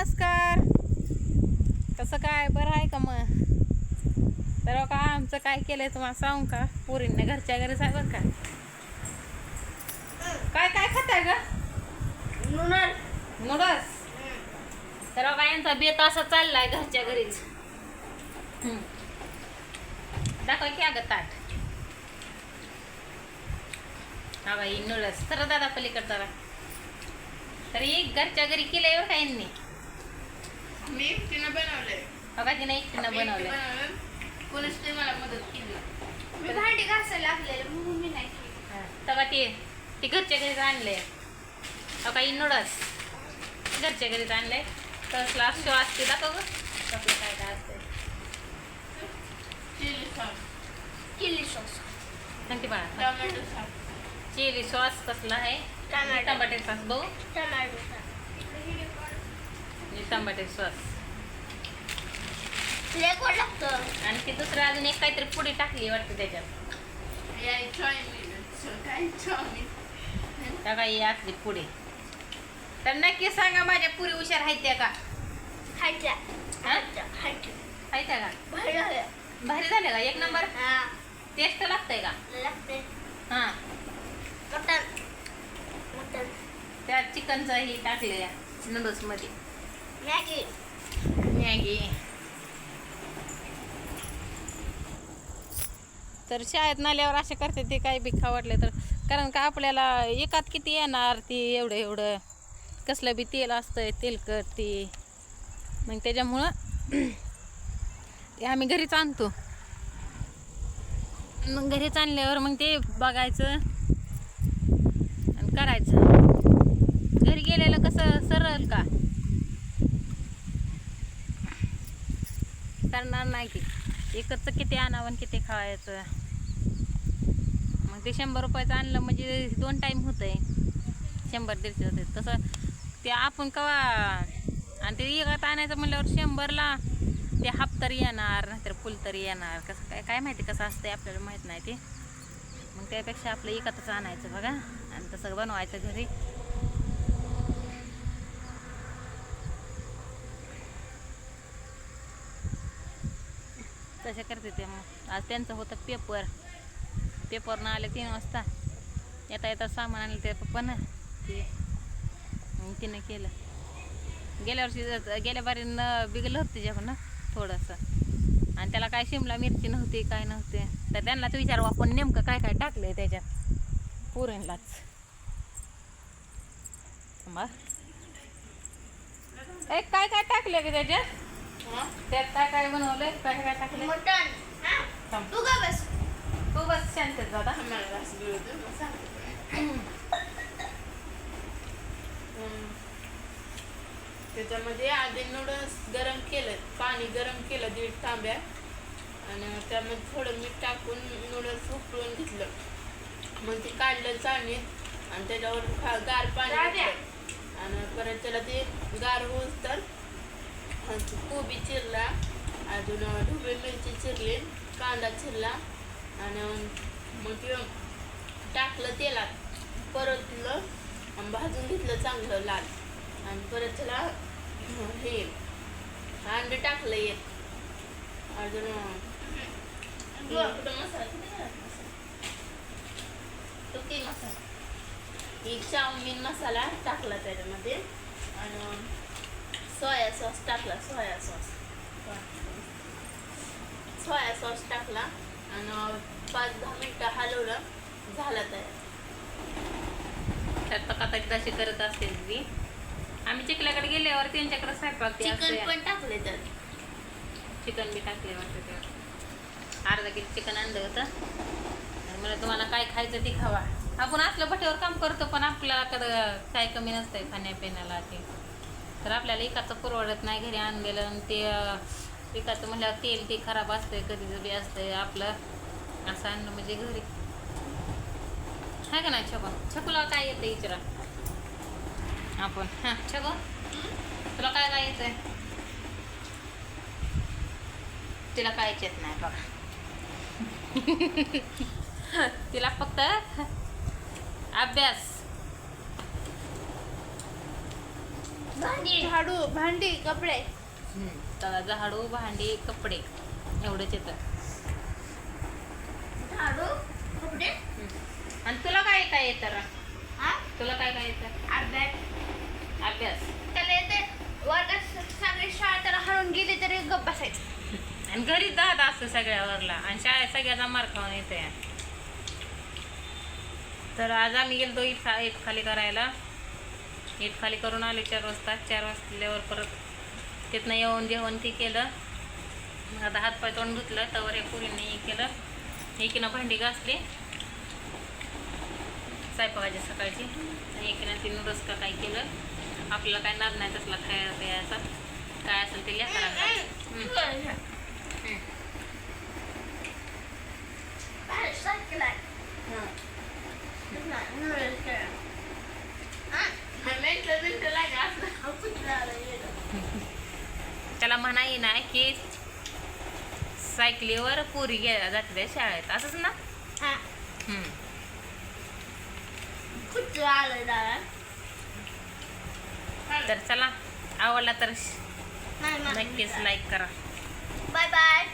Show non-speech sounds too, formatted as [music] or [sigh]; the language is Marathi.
नमस्कार. कसं काय? बरं आहे का मग? तर का आमचं काय केलंय तुम्हाला सांगू का? पोरींना घरच्या घरी आहे बरं का? काय काय खाताय ग? नूडल्स? तर का यांचा बेत असा चाललाय घरच्या घरीच. दाखवा की अगं ताट. हा बाई नूडल्स. तर दादा पलीकडे जरा. तरी घरच्या घरी केलंय बरं का यांनी. मी एकटीनं बनवलंय. बघा तिने एकटीनं बनवलंय. बनवलं कोणीच ते मला मदत केली. मी भांडी घासायला लागलेलं म्हणून मी नाही केली. हा. तेव्हा ते ते घरच्या घरीच आणले काही नूडल्स. घरच्या घरीच आणले तसला शो असते दाखव गं. कसलं काय काय असते चिली सॉस. Chilli sauce. सांगते बाळा? Tomato sauce. चिली सॉस कसला आहे? टमाटर. टमाटे सॉस बघू. टमाटो आणि टमाटे सॉस. लय गोड लागतं. आणि ती दुसरं अजून एक काहीतरी पुडी टाकली वाटतं त्याच्यात. काय त्या काही असली पुडी. तर नक्की सांगा माझ्या पुरी हुशार आहेत त्या का? खायच्या हा? खायच्या खायच्या आहेत त्या. का? भारी झालं. भारी का? एक नंबर? हा. टेस्ट लागतंय का? लागते हां. मटन मटन त्या चिकनचं हे टाकले नूडल्समध्ये मॅगी मॅगी. तर शाळेत नाल्यावर असे करते ते काही बी खा वाटले तर. कारण का आपल्याला एकात किती येणार ती एवढं एवढं. कसलं बी तेल असतंय तेलकट ती. मग त्याच्यामुळं ते आम्ही घरीच आणतो. मग घरीच आणल्यावर मग ते बघायचं. आणि करायचं. घरी गेलेलं कसं सरळ का? करणार नाही की. एकच किती आणावं आणि किती खावायचं. मग ते शंभर रुपयाचं आणलं म्हणजे दोन टाईम होतंय. शंभर दीडशे होते तसं ते आपण कवा आणि ते एकात आणायचं म्हणल्यावर शंभरला ते हाफ तरी येणार नाहीतर फुल तरी येणार. कसं काय काय माहिती कसं असतंय आपल्याला माहीत नाही ते. मग त्यापेक्षा आपलं एकातच आणायचं बघा. आणि तसं बनवायचं घरी. तसे करते ते मग. आज त्यांचं होतं पेपर. पेपरनं आले तीन वाजता. येता येता सामान आणलं ते पप्पानं. ते तिनं केलं. गेल्या वर्षी गेल्या बारीनं बिगलं होतं तिच्याकडनं थोडंसं. आणि त्याला काय शिमला मिरची नव्हती काय नव्हते. तर त्यांनाच विचारू आपण नेमकं काय काय टाकलंय त्याच्यात. पुरणलाच थांबा. काय काय टाकलं की त्याच्यात? त्यात काय काय बनवलंय? काय काय हा? थांब. तू का बस? तू बस शांत दादा. त्याच्यामध्ये आधी नूडल्स गरम केलं पाणी गरम केलं दीड तांब्या. आणि त्यामध्ये थोडं मीठ टाकून नूडल्स उकळून घेतलं. मग ते काढलं चाळणीत आणि त्याच्यावर गार पाणी. आणि परत त्याला ते गार होऊस तर कोबी चिरला अजून ढोबळी मिरची चिरली कांदा चिरला आणि मग ते टाकलं तेलात परतलं आणि भाजून घेतलं चांगलं लाल आणि परत त्याला हे अंडे टाकलं एक अजून कुठं मसाला? तो की मसाला एक चाऊमिन मसाला टाकला त्याच्यामध्ये आणि सोया सॉस टाकला सोया सॉस सोया सॉस टाकला आणि पाच दहा मिनटं हलवलं झाला तयार. तर आता कशी करत असते ती आम्ही चिखल्याकडे गेल्यावर त्यांच्याकडे स्वयंपाक चिकन. पण टाकले त्यात चिकन बी टाकले वाटतं अर्धा किलो चिकन आणलं होतं. मला तुम्हाला काय खायचं ते खावा. आपण असलं भट्यावर काम करतो पण आपल्याकडं काय कमी नसतंय खाण्यापिण्याला ते. तर आपल्याला एकाचं परवडत नाही घरी आणलेलं आणि ते अं, एकाचं म्हणल्यावर तेल ते खराब असतंय कधी बी असतंय आपलं असं आणलं म्हणजे घरी. आहे का नाही छगो? छकूला काय येतं इचरा? आपण. हां छगो? तुला काय काय येतंय? तिला कायच येत नाही बघा. [laughs] तिला फक्त अभ्यास. भांडी. झाडू भांडी कपडे. तर झाडू भांडी कपडे. एवढंच येतं. झाडू कपडे? आणि तुला काय काय येतं रा? हा? तुला काय काय येतं? अभ्यास. अभ्यास. त्याला येते वर्गात सगळी शाळा त्याला हरवून गेली तरी गप्प बसायचं. आणि घरीच जात असतं सगळ्यावरला आणि शाळेत सगळ्याचा मार खाऊन येते. तर आज आम्ही गेलो इट खाली करायला. इट खाली करून आले चार वाजता. चार वाजल्यावर परत तिथनं येऊन जेवण ते केलं. आता हात पाय तोंड धुतलं तवर एक पुरीने हे केलं. एकीनं भांडी घासली. स्वयंपाकाची सकाळची. आणि एकीनं तिनं रस का काय केलं. आपल्याला काय नाद नाही तसला खायला प्यायचा. काय असेल ते लेकरांना हम्म. सायकल आहे मिनटं मिनटं लागा असं म्हणा ना की सायकलीवर पुरी गे जाते शाळेत. असंच ना? हम्म. कुठं आलं दादा? तर चला आवडला तर नाही नक्कीच लाईक करा. Bye bye